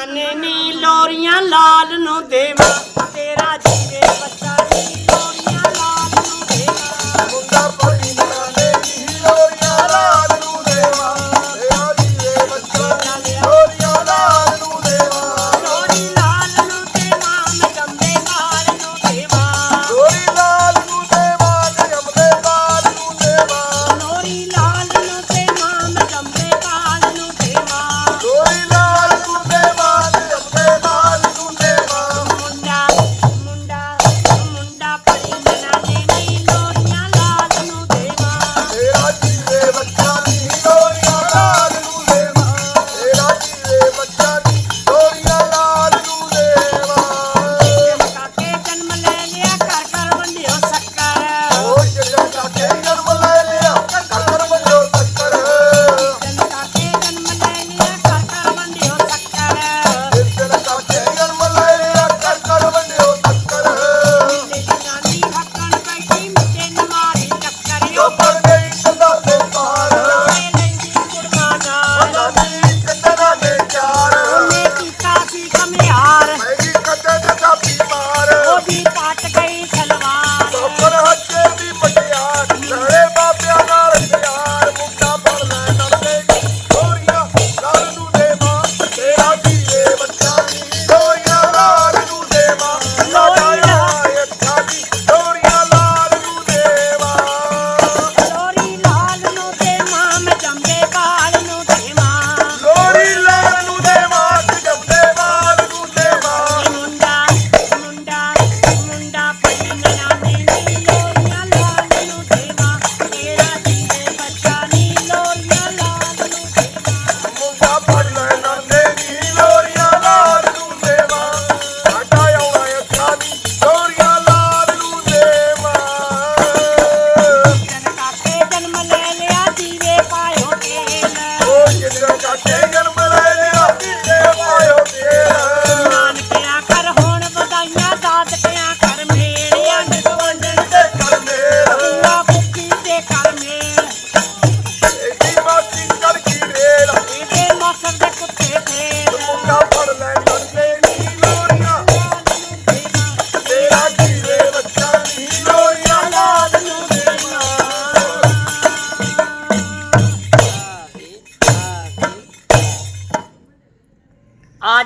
ਨੀ ਲੋਰੀਆਂ ਲਾਲ ਨੂੰ ਦੇਵਾ ਤੇਰਾ ਜੀਵੇ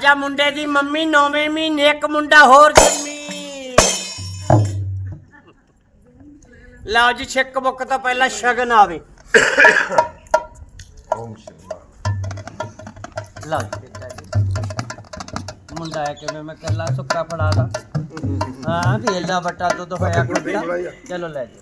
ਰਾਜਾ ਮੁੰਡੇ ਦੀ ਮੰਮੀ 9ਵੇਂ ਮਹੀਨੇ ਇੱਕ ਮੁੰਡਾ ਹੋਰ ਜੰਮੀ ਲਓ ਜੀ ਛਿੱਕ ਬੁੱਕ ਤੋਂ ਪਹਿਲਾਂ ਸ਼ਗਨ ਆਵੇ। ਮੁੰਡਾ ਹੈ ਕਿਵੇਂ ਮੈਂ ਕੱਲਾ ਸੁੱਕਾ ਫੜਾ ਦਾ। ਹਾਂ ਵੇਲ ਦਾ ਵੱਟਾ ਦੁੱਧ ਹੋਇਆ ਕੁੱਤਾ ਚਲੋ ਲੈ ਜੀ